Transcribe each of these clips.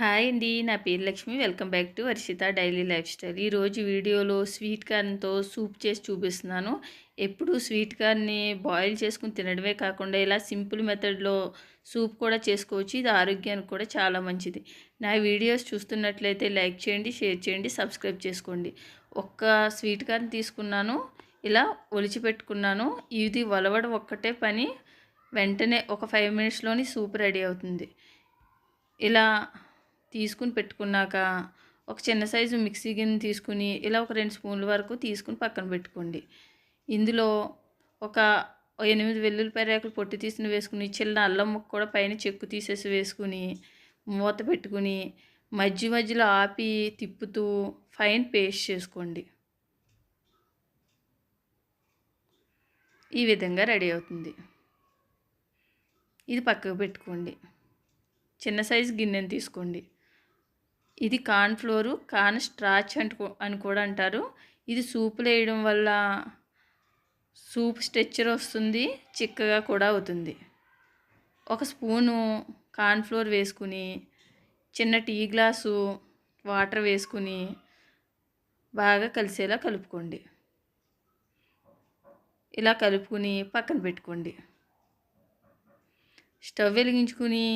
Hi అండి నా పేరు Lakshmi. Welcome back to Varshitha daily lifestyle. ఈరోజు వీడియోలో స్వీట్ కార్న్తో సూప్ చేసి చూపిస్తున్నాను. ఎప్పుడు స్వీట్ కార్న్ని బాయిల్ చేసుకుని తినడమే కాకుండా ఇలా సింపుల్ మెథడ్లో సూప్ కూడా చేసుకోవచ్చు. ఇది ఆరోగ్యానికి కూడా చాలా మంచిది. నా వీడియోస్ చూస్తున్నట్లయితే లైక్ చేయండి షేర్ చేయండి సబ్స్క్రైబ్ చేసుకోండి. ఒక్క స్వీట్ కార్న్ తీసుకున్నాను. ఇలా ఒలిచిపెట్టుకున్నాను. ఇది వలవడం ఒక్కటే పని వెంటనే ఒక ఫైవ్ మినిట్స్లోని సూప్ రెడీ అవుతుంది. ఇలా తీసుకుని పెట్టుకున్నాక ఒక చిన్న సైజు మిక్సీ గిన్నె తీసుకుని ఇలా ఒక రెండు స్పూన్ల వరకు తీసుకుని పక్కన పెట్టుకోండి. ఇందులో ఒక ఎనిమిది వెల్లుల్లిపాయ రేకులు పొట్టి తీసిన వేసుకుని చిన్న అల్లం ముక్క కూడా పైన చెక్కు తీసేసి వేసుకుని మూత పెట్టుకుని మధ్య మధ్యలో ఆపి తిప్పుతూ ఫైన్ పేస్ట్ చేసుకోండి. ఈ విధంగా రెడీ అవుతుంది. ఇది పక్కకు పెట్టుకోండి. చిన్న సైజు గిన్నెను తీసుకోండి. ఇది కార్న్ ఫ్లోరు కార్న్ స్ట్రాచ్ అంటు అని కూడా అంటారు. ఇది సూపులు వేయడం వల్ల సూప్ స్ట్రెచ్చర్ వస్తుంది చిక్కగా కూడా అవుతుంది. ఒక స్పూను కార్న్ ఫ్లోర్ వేసుకుని చిన్న టీ గ్లాసు వాటర్ వేసుకుని బాగా కలిసేలా కలుపుకోండి. ఇలా కలుపుకుని పక్కన పెట్టుకోండి. స్టవ్ వెలిగించుకుని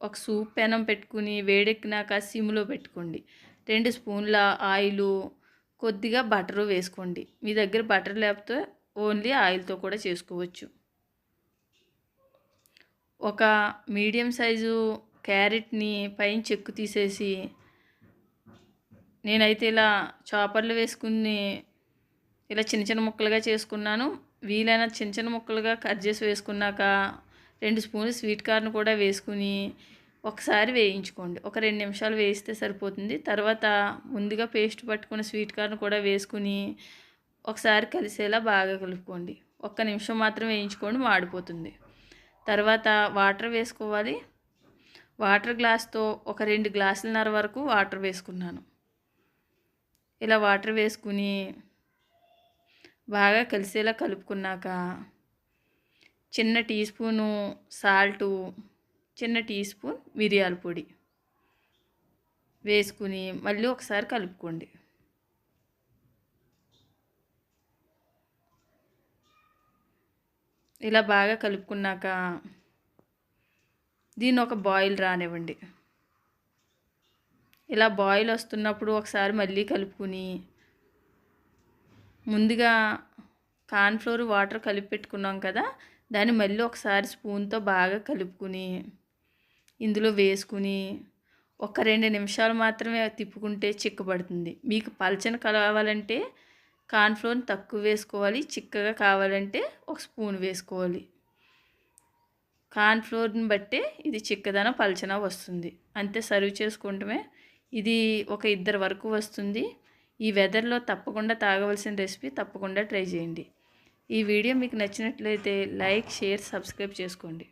ఒక సూప్ పెనం పెట్టుకుని వేడెక్కినాక సిమ్లో పెట్టుకోండి. రెండు స్పూన్ల ఆయిలు కొద్దిగా బటరు వేసుకోండి. మీ దగ్గర బటర్ లేకపోతే ఓన్లీ ఆయిల్తో కూడా చేసుకోవచ్చు. ఒక మీడియం సైజు క్యారెట్ని పైన చెక్కు తీసేసి నేనైతే ఇలా చాపర్లు వేసుకుని ఇలా చిన్న చిన్న ముక్కలుగా చేసుకున్నాను. వీలైన చిన్న చిన్న ముక్కలుగా కట్ చేసి వేసుకున్నాక రెండు స్పూన్లు స్వీట్ కార్న్ కూడా వేసుకుని ఒకసారి వేయించుకోండి. ఒక రెండు నిమిషాలు వేయిస్తే సరిపోతుంది. తర్వాత ముందుగా పేస్ట్ పట్టుకున్న స్వీట్ కార్న్ కూడా వేసుకుని ఒకసారి కలిసేలా బాగా కలుపుకోండి. ఒక్క నిమిషం మాత్రం వేయించుకోండి మాడిపోతుంది. తర్వాత వాటర్ వేసుకోవాలి. వాటర్ గ్లాస్తో ఒక రెండు గ్లాసులన్నర వరకు వాటర్ వేసుకున్నాను. ఇలా వాటర్ వేసుకుని బాగా కలిసేలా కలుపుకున్నాక చిన్న టీ స్పూను సాల్టు చిన్న టీ స్పూన్ మిరియాల పొడి వేసుకుని మళ్ళీ ఒకసారి కలుపుకోండి. ఇలా బాగా కలుపుకున్నాక దీన్ని ఒక బాయిల్ రానివ్వండి. ఇలా బాయిల్ వస్తున్నప్పుడు ఒకసారి మళ్ళీ కలుపుకుని ముందుగా కార్న్ఫ్లోర్ వాటర్ కలిపి పెట్టుకున్నాం కదా దాన్ని మళ్ళీ ఒకసారి స్పూన్తో బాగా కలుపుకుని ఇందులో వేసుకుని ఒక రెండు నిమిషాలు మాత్రమే తిప్పుకుంటే చిక్కబడుతుంది. మీకు పలచన కావాలంటే కార్న్ఫ్లోర్ తక్కువ వేసుకోవాలి చిక్కగా కావాలంటే ఒక స్పూన్ వేసుకోవాలి. కార్న్ఫ్లోర్ని బట్టే ఇది చిక్కదనం పలచన వస్తుంది. అంతే సర్వ్ చేసుకుంటమే. ఇది ఒక ఇద్దరు వరకు వస్తుంది. ఈ వెదర్లో తప్పకుండా తాగవలసిన రెసిపీ తప్పకుండా ట్రై చేయండి. ఈ వీడియో మీకు నచ్చినట్లయితే లైక్ షేర్ సబ్స్క్రైబ్ చేసుకోండి.